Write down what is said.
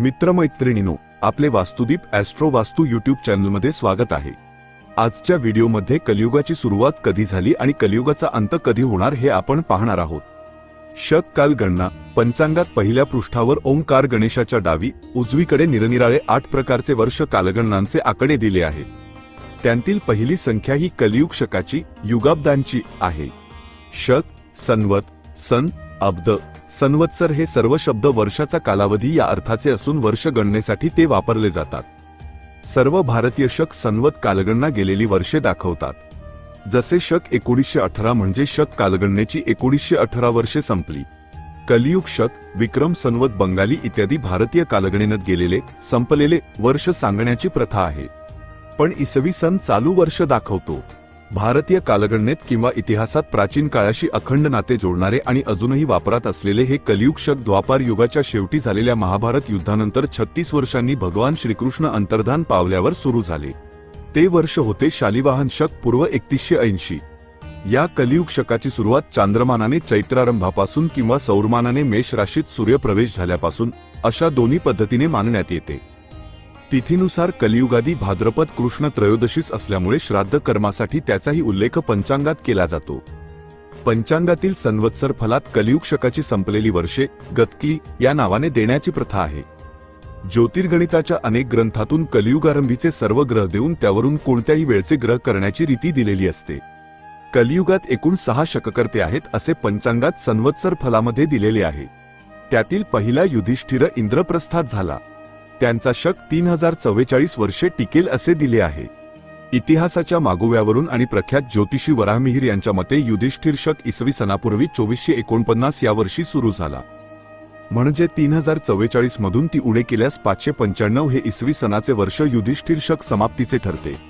मित्रमैत्रिणीनो आपले वास्तुदीप ॲस्ट्रो वास्तू युट्यूब चॅनलमध्ये स्वागत आहे. आजच्या व्हिडिओमध्ये कलियुगाची सुरुवात कधी झाली आणि कलियुगाचा अंत कधी होणार हे आपण पाहणार आहोत. शक काल गणना पंचांगात पहिल्या पृष्ठावर ओंकार गणेशाच्या डावी उजवीकडे निरनिराळे आठ प्रकारचे वर्ष कालगणनांचे आकडे दिले आहेत त्यांतील पहिली संख्या ही कलियुग शकाची युगाब्दांची आहे. शक सन्वत सन अब्द संवत्सर हे सर्व शब्द वर्षाचा कालावधी या अर्थाचे असून वर्ष गणनेसाठी ते वापरले जातात. सर्व भारतीय शक संवत कालगणना गेलेली वर्षे दाखवतात. जसे शक एकोणीसशे अठरा म्हणजे शक कालगणनेची एकोणीसशे अठरा वर्षे संपली. कलियुग शक विक्रम संवत बंगाली इत्यादी भारतीय कालगणनेत गेलेले संपलेले वर्ष सांगण्याची प्रथा आहे. पण इसवी सन चालू वर्ष दाखवतो. भारतीय कालगणनेत किंवा इतिहासात प्राचीन काळाशी अखंड नाते जोडणारे आणि अजूनही वापरात असलेले हे कलियुग शक द्वापार युगाच्या शेवटी झालेल्या महाभारत युद्धानंतर छत्तीस वर्षांनी भगवान श्रीकृष्ण अंतर्धान पावल्यावर सुरू झाले. ते वर्ष होते शालिवाहन शक पूर्व एकतीसशे ऐंशी. या कलियुग शकाची सुरुवात चांद्रमानाने चैत्रारंभापासून किंवा सौरमानाने मेष राशीत सूर्यप्रवेश झाल्यापासून अशा दोन्ही पद्धतीने मानण्यात येते. तिथीनुसार कलियुगादी भाद्रपद कृष्ण त्रयोदशीस असल्यामुळे श्राद्ध कर्मासाठी त्याचाही उल्लेख पंचांगात केला जातो. पंचांगातील संवत्सर फलात कलियुग शकाची संपलेली वर्षे गतकी या नावाने देण्याची प्रथा आहे. ज्योतिर्गणिताच्या अनेक ग्रंथातून कलियुगारंभीचे सर्व ग्रह देऊन त्यावरून कोणत्याही वेळचे ग्रह करण्याची रीती दिलेली असते. कलियुगात एकूण सहा शककर्ते आहेत असे पंचांगात संवत्सर फलामध्ये दिलेले आहे. त्यातील पहिला युधिष्ठिर इंद्रप्रस्थात झाला. त्यांचा शक तीन हजार चव्वेचाळीस वर्षे टिकेल असे दिले आहे. इतिहासाच्या मागोव्यावरून आणि प्रख्यात ज्योतिषी वराहमिहिर यांच्या मते युधिष्ठिर शक इसवी सनापूर्वी चोवीसशे एकोणपन्नास या वर्षी सुरू झाला. म्हणजे तीन हजार चव्वेचाळीस मधून ती उडे केल्यास पाचशे पंच्याण्णव हे इसवी सनाचे वर्ष युधिष्ठिर शक समाप्तीचे ठरते.